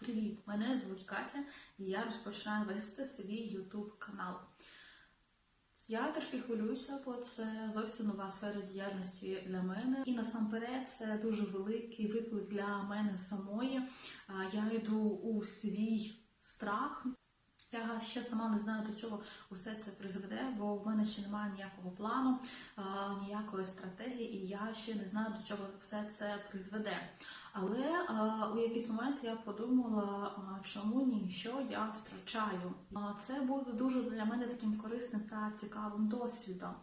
Привіт! Мене звуть Катя і я розпочинаю вести свій YouTube канал. Я трошки хвилююся, бо це зовсім нова сфера діяльності для мене. І насамперед це дуже великий виклик для мене самої. Я йду у свій страх. Я ще сама не знаю, до чого усе це призведе, бо в мене ще немає ніякого плану, ніякої стратегії, і я ще не знаю, до чого все це призведе. Але а, у якийсь момент я подумала, а, чому ні, що я втрачаю. А, Це буде дуже для мене таким корисним та цікавим досвідом.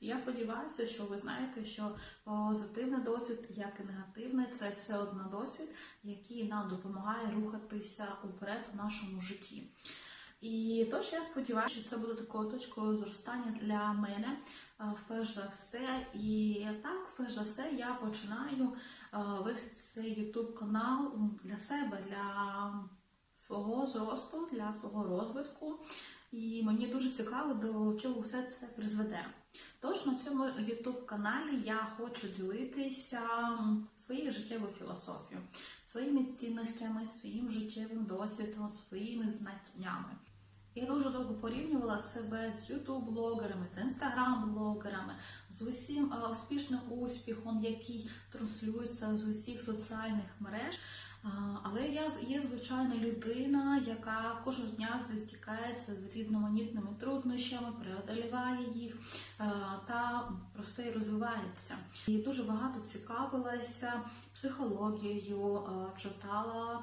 Я сподіваюся, що ви знаєте, що позитивний досвід, як і негативний, це все одно досвід, який нам допомагає рухатися уперед у нашому житті. І тож я сподіваюся, що це буде такою точкою зростання для мене, е, вперше за все. І так, вперше за все, я починаю е, вести цей YouTube канал для себе, для свого зросту, для свого розвитку. І мені дуже цікаво, до чого все це призведе. Тож на цьому YouTube каналі я хочу ділитися своєю життєвою філософією, своїми цінностями, своїм життєвим досвідом, своїми знаннями. Я дуже довго порівнювала себе з youtube блогерами з інстаграм-блогерами, з усім е, успішним успіхом, який транслюється з усіх соціальних мереж. Але я є звичайна людина, яка кожного дня зістікається з різноманітними труднощами, преодоліває їх е, та просто розвивається. І дуже багато цікавилася психологією, е, читала.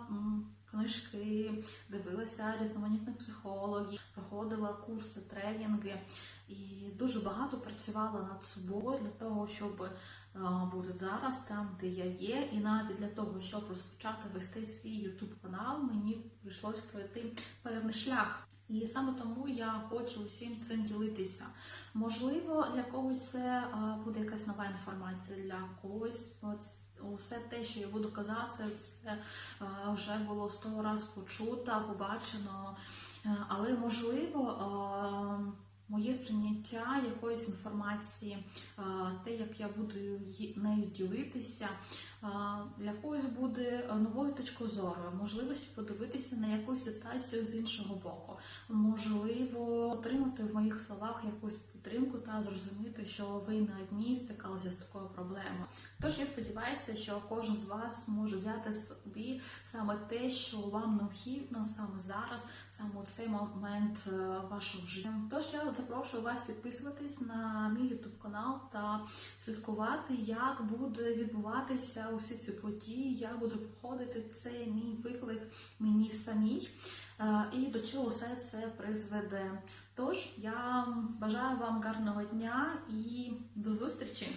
Книжки, дивилася різноманітних психологів, проходила курси, тренінги і дуже багато працювала над собою для того, щоб е, бути зараз там, де я є, і навіть для того, щоб розпочати вести свій YouTube канал, мені прийшлось пройти певний шлях. І саме тому я хочу всім цим ділитися. Можливо, для когось це е, буде якась нова інформація, для когось усе те, що я буду казати, це е, вже було сто разів почуто, побачено. Е, Але можливо. Е, Моє сприйняття якоїсь інформації, е, те, як я буду нею ділитися, е, для когось буде новою точкою зору, можливістю подивитися на якусь ситуацію з іншого боку, можливо, отримати в моїх словах якусь підтримку та зрозуміти, що ви не одні стикалися з такою проблемою. Тож я сподіваюся, що кожен з вас може взяти собі саме те, що вам необхідно саме зараз, саме у цей момент е, вашого життя. Тож я запрошую вас підписуватись на мій YouTube канал та слідкувати, як буде відбуватися усі ці події, як буде проходити цей мій виклик мені самій. Е, І до чого все це призведе. Тож я бажаю вам гарного дня і до зустрічі!